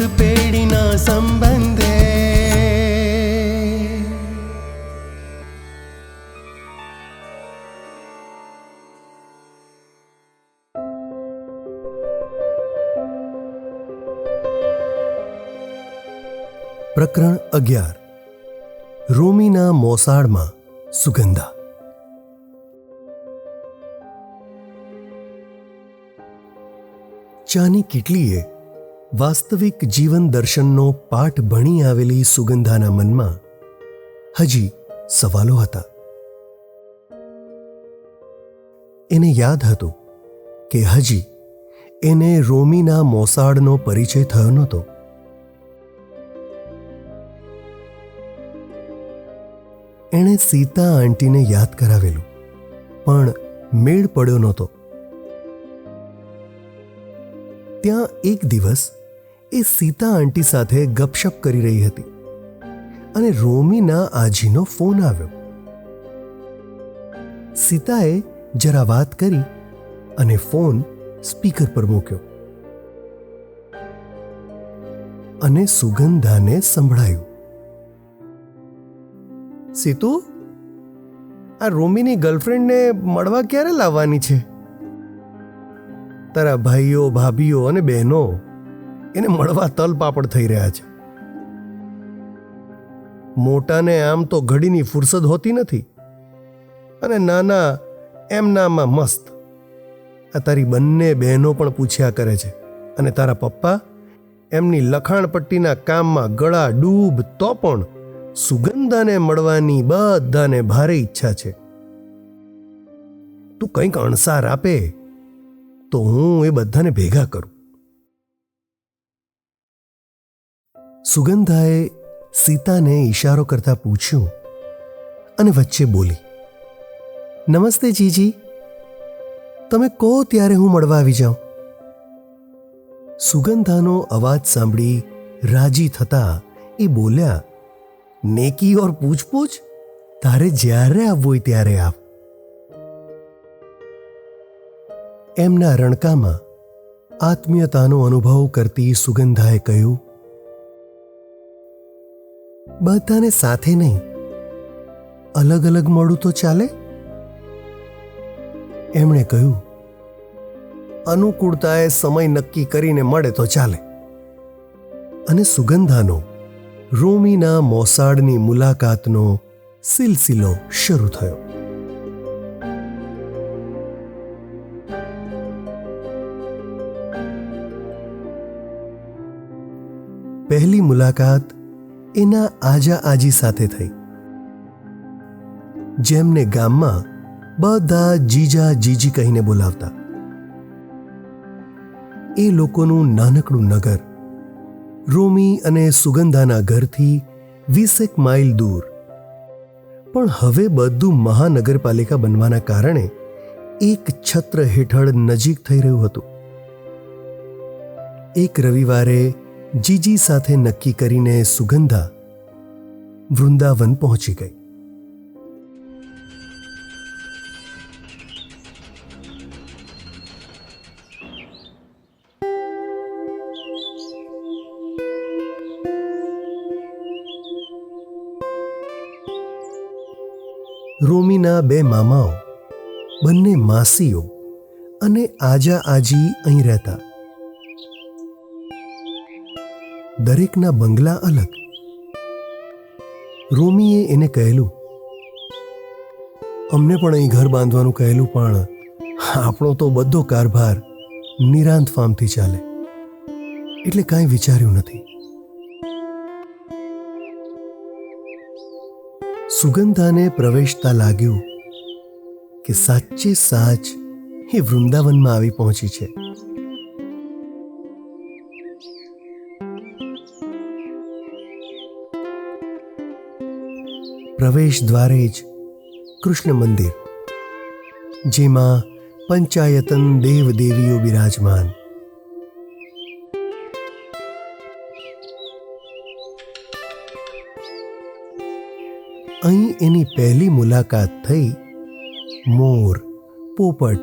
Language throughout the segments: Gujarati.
સાત પેઢીના સંબંધે પ્રકરણ અગિયાર રોમીના મોસાળમાં સુગંધા ચાની કીટલીએ વાસ્તવિક જીવન દર્શનનો પાઠ ભણી આવેલી સુગંધાના મનમાં હજી સવાલો હતા. એને યાદ હતું કે હજી એને રોમીના મોસાળનો પરિચય થયો નહોતો. એણે સીતા આંટીને યાદ કરાવેલું, પણ મેળ પડ્યો નહોતો. ત્યાં એક દિવસ એ સીતા આંટી સાથે ગપશપ કરી રહી હતી અને રોમીના આજીનો ફોન આવ્યો. સીતાએ જરા વાત કરી અને ફોન સ્પીકર પર મૂક્યો અને સુગંધાને સંભળાયું. સીતુ, આ રોમીની ગર્લફ્રેન્ડને મળવા ક્યારે લાવવાની છે? તારા ભાઈઓ, ભાભીઓ અને બહેનો એને મળવા તલપાપડ થઈ રહ્યા છે. મોટાને આમ તો ઘડીની ફુરસદ હોતી નથી અને નાના એમનામાં મસ્ત. આ તારી બંને બહેનો પણ પૂછ્યા કરે છે અને તારા પપ્પા એમની લખાણપટ્ટીના કામમાં ગળા ડૂબ તો પણ સુગંધાને મળવાની બધાને ભારે ઈચ્છા છે. તું કંઈક અણસાર આપે તો હું એ બધાને ભેગા કરું. સુગંધાએ સીતાને ઈશારો કરતા પૂછ્યું અને વચ્ચે બોલી, નમસ્તે જીજી. તમે કહો ત્યારે હું મળવા આવી જાઉં? સુગંધાનો અવાજ સાંભળી રાજી થતા એ બોલ્યા, નેકી ઓર પૂછપૂછ, તારે જ્યારે આવવું હોય ત્યારે આવ. એમના રણકામાં આત્મીયતાનો અનુભવ કરતી સુગંધાએ કહ્યું બધાને સાથે નહીં. અલગ અલગ મળું તો ચાલે. એમણે કહ્યું, અનુકૂળતાએ સમય નક્કી કરીને મળે તો ચાલે. અને સુગંધાનો, રોમીના મોસાળની મુલાકાતનો સિલસિલો શરૂ થયો. પહેલી મુલાકાત એના આજા આજી સાથે થઈ. જેમને ગામમાં બધા જીજા જીજી કહીને બોલાવતા. એ લોકોનું નાનકડું નગર, રોમી અને સુગંધાના ઘરથી વીસેક માઇલ દૂર. પણ હવે બધું મહાનગરપાલિકા બનવાના કારણે એક છત્ર હેઠળ નજીક થઈ રહ્યું હતું. એક રવિવારે જીજી સાથે નક્કી કરીને સુગંધા વૃંદાવન પહોંચી ગઈ. રોમીના બે મામાઓ, બંને માસીઓ અને આજા આજી અહીં રહેતા. દરેકના બંગલા અલગ. રોમીએ એને કહેલું, અમને પણ અહીં ઘર બાંધવાનું કહેલું, પણ આપણો તો બધો કારભાર નિરાંત ફાર્મથી ચાલે. એટલે કાંઈ વિચાર્યું નથી. સુગંધાને પ્રવેશતા લાગ્યું કે સાચે સાચ એ વૃંદાવનમાં આવી પહોંચી છે. પ્રવેશ દ્વારે જ કૃષ્ણ મંદિર, જેમાં પંચાયતન દેવદેવીઓ બિરાજમાન. અહીં એની પહેલી મુલાકાત થઈ મોર, પોપટ,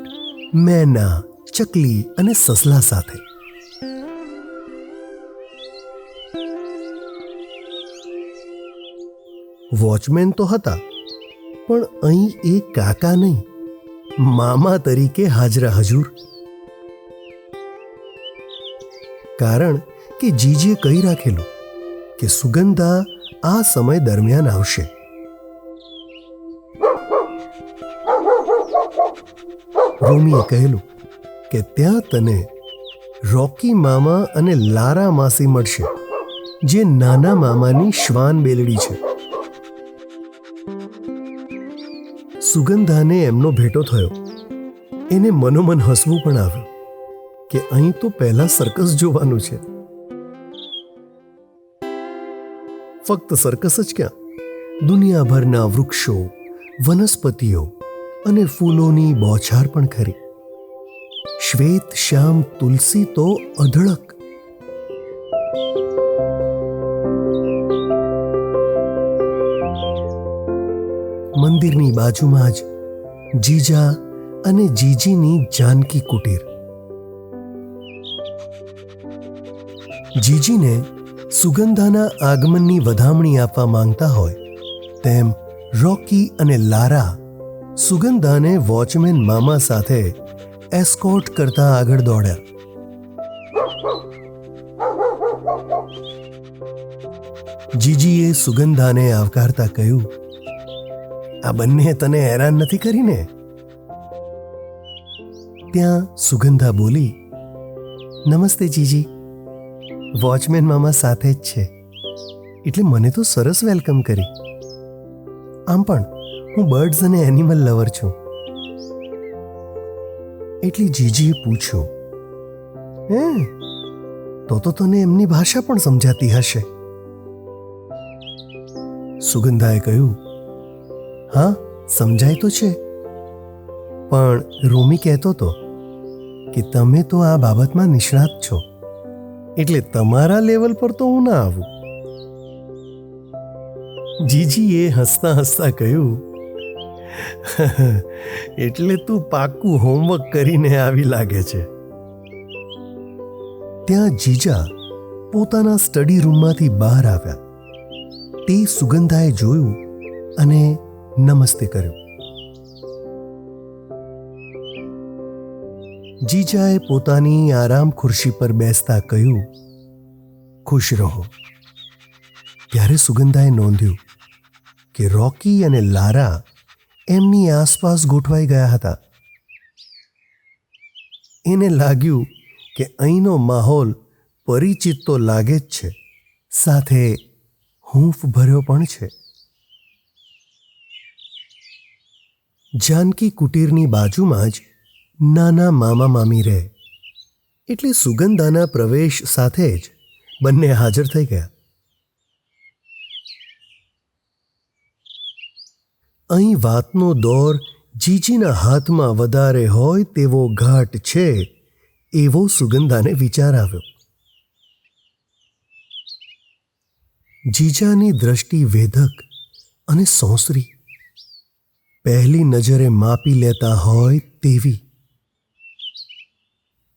મેના, ચકલી અને સસલા સાથે. વોચમેન તો હતા, પણ અહીં એ કાકા નહીં, મામા તરીકે હાજરા હજુર. કારણ કે જીજીએ કહી રાખેલું કે સુગંધા આ સમય દરમિયાન આવશે. રોમીએ કહેલું કે ત્યાં તને રોકી મામા અને લારા માસી મળશે, જે નાના મામાની શ્વાન બેલડી છે. સુગંધાને એમનો ભેટો થયો. એને મનોમન હસવું પણ આવ્યું કે અહીં તો પહેલા સર્કસ જોવાનું છે. ફક્ત સર્કસ જ ક્યાં? દુનિયાભરના વૃક્ષો, વનસ્પતિઓ અને ફૂલોની બોછાર પણ ખરી. શ્વેત, શ્યામ, તુલસી તો અઢળક. મંદિરની બાજુમાં જ જીજા અને જીજીની જાનકી કુટીર. જીજીને સુગંધાના આગમનની વધામણી આપવા માંગતા હોય, તેમ રોકી અને લારા સુગંધાને વોચમેન મામા સાથે એસ્કોર્ટ કરતા આગળ દોડ્યા. જીજીએ સુગંધાને આવકારતા કહ્યું આ બંને તને હેરાન નથી કરીને? ત્યાં સુગંધા બોલી, નમસ્તે જીજી. વોચમેન મામા સાથે જ છે. એટલે મને તો સરસ વેલકમ કરી. આમ પણ, હું બર્ડ્સ અને એનિમલ લવર છું. એટલે જીજીએ પૂછ્યું, હે, તો તો તને એમની ભાષા પણ સમજાતી હશે. સુગંધાએ કહ્યું હા, સમજાય તો છે. પણ રોમી કહેતો તો કે તમે તો આ બાબતમાં નિષ્ણાત છો. એટલે તમારા લેવલ પર તો હું ના આવું. જીજીએ હસતા હસતા કહ્યું એટલે તું પાક્કું હોમવર્ક કરીને આવી લાગે છે. ત્યાં જીજા પોતાના સ્ટડી રૂમમાંથી બહાર આવ્યા. તે સુગંધાએ જોયું અને નમસ્તે કર્યું. જીજાએ પોતાની આરામ ખુરશી પર બેસતા કહ્યું, ખુશ રહો. ત્યારે સુગંધાએ નોંધ્યું કે રોકી અને લારા એમની આસપાસ ગોઠવાઈ ગયા હતા. એને લાગ્યું કે અહીંનો માહોલ પરિચિત તો લાગે જ છે, સાથે હૂંફ ભર્યો પણ છે. જાનકી કુટીરની બાજુમાં જ નાના મામા મામી રહે. એટલે સુગંધાના પ્રવેશ સાથે જ બંને હાજર થઈ ગયા. અહીં વાતનો દોર જીજીના હાથમાં વધારે હોય તેવો ઘાટ છે એવો સુગંધાને વિચાર આવ્યો. જીજાની દ્રષ્ટિ વેધક અને સોંસરી પહેલી નજરે માપી લેતા હોય તેવી.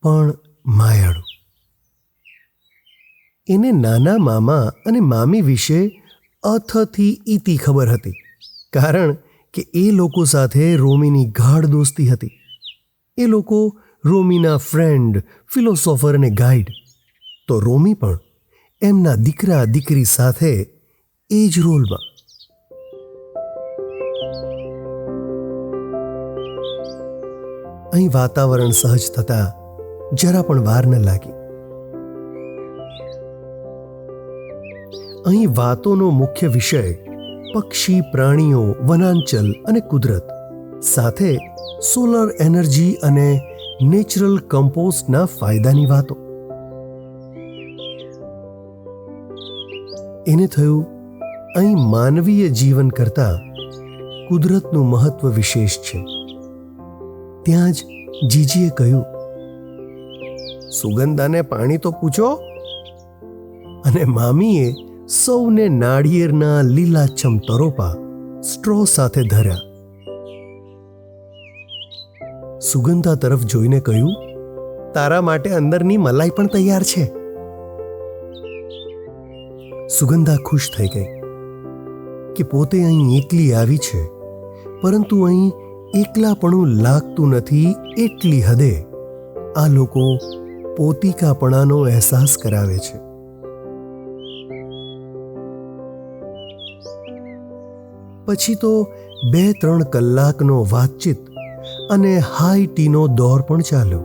પણ માયાળુ. એને નાના મામા અને મામી વિશે અથથી ઈતી ખબર હતી, કારણ કે એ લોકો સાથે રોમીની ગાઢ દોસ્તી હતી. એ લોકો રોમીના ફ્રેન્ડ, ફિલોસોફર અને ગાઈડ. તો રોમી પણ એમના દીકરા દીકરી સાથે એ જ રોલમાં અહીં વાતાવરણ સહજ થતા જરા પણ વાર ન લાગી. અહીં વાતોનો મુખ્ય વિષય પક્ષી, પ્રાણીઓ, વનાંચલ અને કુદરત, સાથે સોલર એનર્જી અને નેચરલ કમ્પોસ્ટના ફાયદાની વાતો. એને થયું, અહીં માનવીય જીવન કરતાં કુદરતનું મહત્વ વિશેષ છે. ત્યાં જ જીજીએ કહ્યું, સુગંધાને પાણી તો પૂછો. અને મામીએ સૌને નાળિયેરના લીલાછમ તરોપા સ્ટ્રો સાથે ધર્યા. સુગંધા તરફ જોઈને કહ્યું, તારા માટે અંદરની મલાઈ પણ તૈયાર છે. સુગંધા ખુશ થઈ ગઈ, કે પોતે અહીં એકલી આવી છે, પરંતુ અહીં એકલાપણું લાગતું નથી એટલી હદે આ લોકો પોતિકાપણાનો અહેસાસ કરાવે છે. પછી તો બે ત્રણ કલાકનો વાતચીત અને હાઈ ટીનો દોર પણ ચાલ્યો.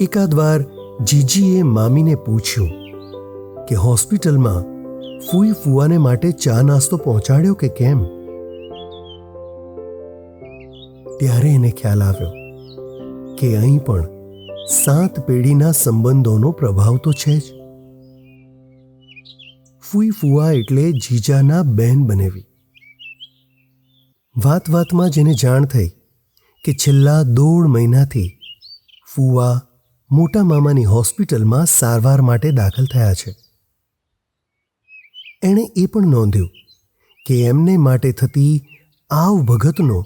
એકાદ વાર જીજીએ મામીને પૂછ્યું કે હોસ્પિટલમાં ફૂઈ ફુવાને માટે ચા નાસ્તો પહોંચાડ્યો કે કેમ? ત્યારે એને ખ્યાલ આવ્યો કે અહીં પણ સાત પેઢીના સંબંધોનો પ્રભાવ તો છે જ. ફૂઈ ફુવા એટલે જીજાના બહેન બનેવી. વાત વાતમાં જેને જાણ થઈ કે છેલ્લા દોઢ મહિનાથી ફુવા મોટા મામાની હોસ્પિટલમાં સારવાર માટે દાખલ થયા છે. એણે એ પણ નોંધ્યું કે એમને માટે થતી આવ ભગતનો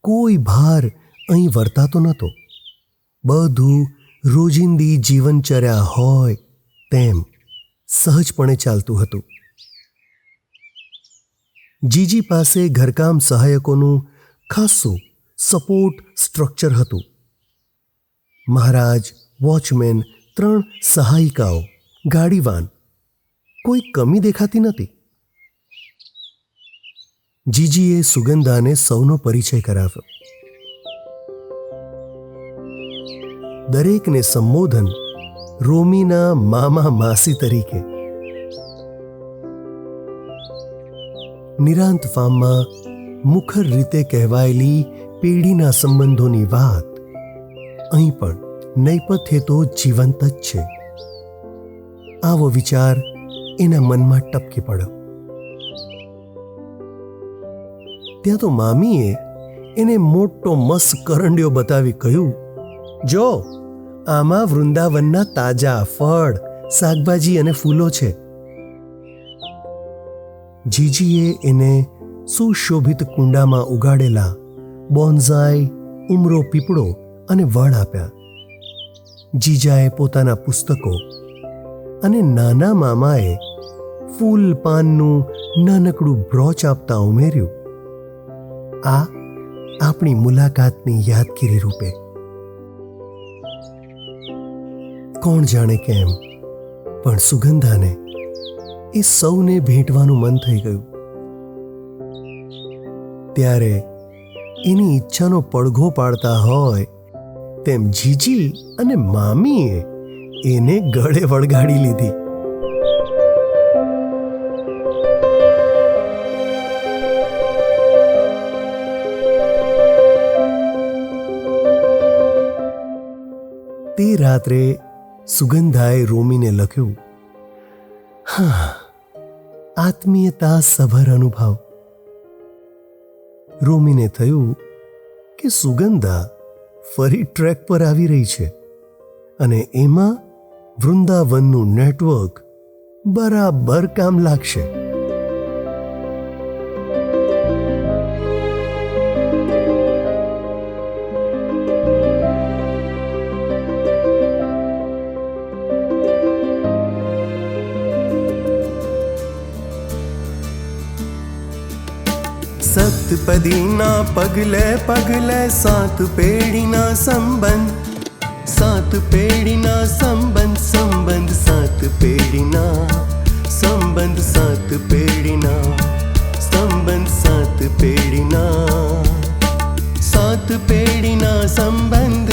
કોઈ ભાર અહીં વર્તાતો નહોતો. બધું રોજિંદી જીવનચર્યા હોય તેમ સહજપણે ચાલતું હતું. જીજી પાસે ઘરકામ સહાયકોનું ખાસું સપોર્ટ સ્ટ્રક્ચર હતું. મહારાજ, વોચમેન, ત્રણ સહાયિકાઓ, ગાડીવાન કોઈ કમી દેખાતી નથી? જીજીએ સુગંધાને સૌનો પરિચય કરાવ્યો. દરેકને સંબોધન રોમીના મામા માસી તરીકે. નિરાંત ફાર્મમાં મુખર રીતે કહેવાયેલી પેઢીના સંબંધોની વાત અહીં પણ નૈપથ્ય તો જીવંત જ છે. આવો વિચાર એના મનમાં ટપકી પડ્યો. ત્યાં તો મામીએ એને મોટો મસ કરંડિયો બતાવી કહ્યું, જો, આમાં વૃંદાવનના તાજા ફળ, શાકભાજી અને ફૂલો છે. જીજીએ એને સુશોભિત કુંડામાં ઉગાડેલા બોન્ઝાઈ, ઉમરો પીપળો અને વડ આપ્યા. જીજાએ પોતાના પુસ્તકો અને નાના મામાએ ફૂલ પાનનું નાનકડું બ્રોચ આપતા ઉમેર્યું. આ આપણી મુલાકાતની યાદગીરી રૂપે. કોણ જાણે કેમ, પણ સુગંધાને એ સૌને ભેટવાનું મન થઈ ગયું. ત્યારે એની ઈચ્છાનો પડઘો પાડતા હોય, તેમ જીજી અને મામીએ એને ગળે વળગાડી લીધી. રાત્રે સુગંધાએ રોમીને લખ્યું, હા, આત્મીયતા સભર અનુભવ. રોમીને થયું કે સુગંધા ફરી ટ્રેક પર આવી રહી છે અને એમાં વૃંદાવનનું નેટવર્ક બરાબર કામ લાગશે. पदिना पगले पगल सत् पेडिना संबन्ध सत् पेडिना संबन्ध संब सत् पेडिना संब सत् पेडिना संब सत् पेडिना। सत् पेडिना संबन्ध